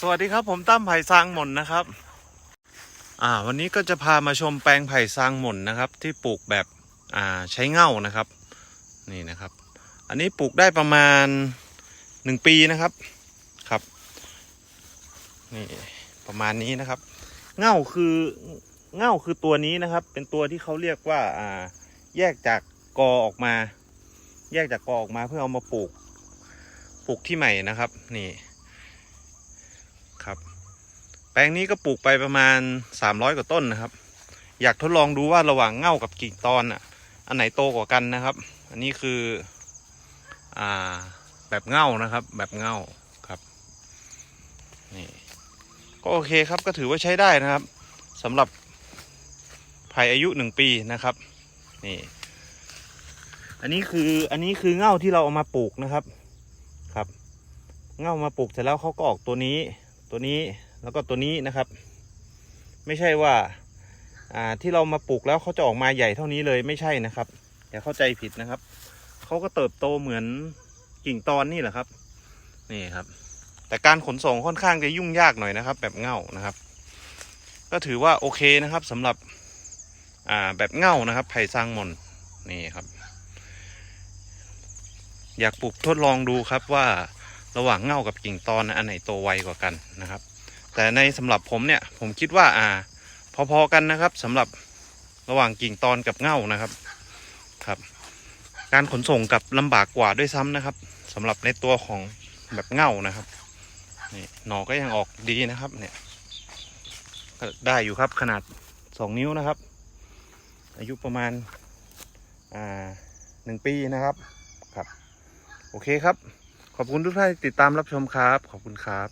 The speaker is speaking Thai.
สวัสดีครับผมตั้มไผ่ซางหม่นนะครับ อ่า วันนี้ก็จะพามาชมแปลงไผ่ซางหม่นนะครับ ที่ปลูกแบบอ่าใช้เง่านะครับ นี่นะครับ อันนี้ปลูกได้ประมาณหนึ่งปีนะครับครับนี่ประมาณนี้นะครับ เง่าคือเง่าคือตัวนี้นะครับ เป็นตัวที่เขาเรียกว่าอ่า แยกจากกอออกมา แยกจากกอออกมาเพื่อเอามาปลูกปลูกที่ใหม่นะครับ นี่ ครับ แปลงนี้ก็ปลูกไปประมาณ 300 กว่าต้นนะครับ อยากทดลองดูว่าระหว่างเง่ากับกิ่งตอนอะ อันไหนโตกว่ากันนะครับ อันนี้คืออ่าแบบเง่านะครับ แบบเง่าครับนี่ก็โอเคครับก็ถือว่าใช้ได้นะครับสำหรับไผ่อายุหนึ่งปีนะครับนี่อันนี้คืออันนี้คือเง่าที่เราเอามาปลูกนะครับครับ เง่ามาปลูกเสร็จแล้วเขาก็ออกตัวนี้ ตัวนี้แล้วก็ตัวนี้นะครับ ไม่ใช่ว่าอ่าที่เรามาปลูกแล้วเขาจะออกมาใหญ่เท่านี้เลยไม่ใช่นะครับอย่าเข้าใจผิดนะครับเขาก็เติบโตเหมือนกิ่งตอนนี่แหละครับนี่ครับ แต่การขนส่งค่อนข้างจะยุ่งยากหน่อยนะครับ แบบเง่านะครับ ก็ถือว่าโอเคนะครับสำหรับอ่าแบบเง่านะครับไผ่ซางมนนี่ครับ อยากปลูกทดลองดูครับว่า ระหว่างเง่ากับกิ่งตอนอันไหนโตไวกว่ากันนะครับ แต่ในสำหรับผมเนี่ยผมคิดว่าอ่า พอๆกันนะครับสำหรับระหว่างกิ่งตอนกับเง่านะครับครับ การขนส่งกับลำบากกว่าด้วยซ้ำนะครับสำหรับในตัวของแบบเง่านะครับนี่หนอก็ยังออกดีนะครับ เนี่ยได้อยู่ครับขนาดสองนิ้วนะครับ อายุประมาณอ่าหนึ่งปีนะครับครับ โอเคครับ ขอบคุณทุกท่านที่ติดตามรับชมครับ ขอบคุณครับ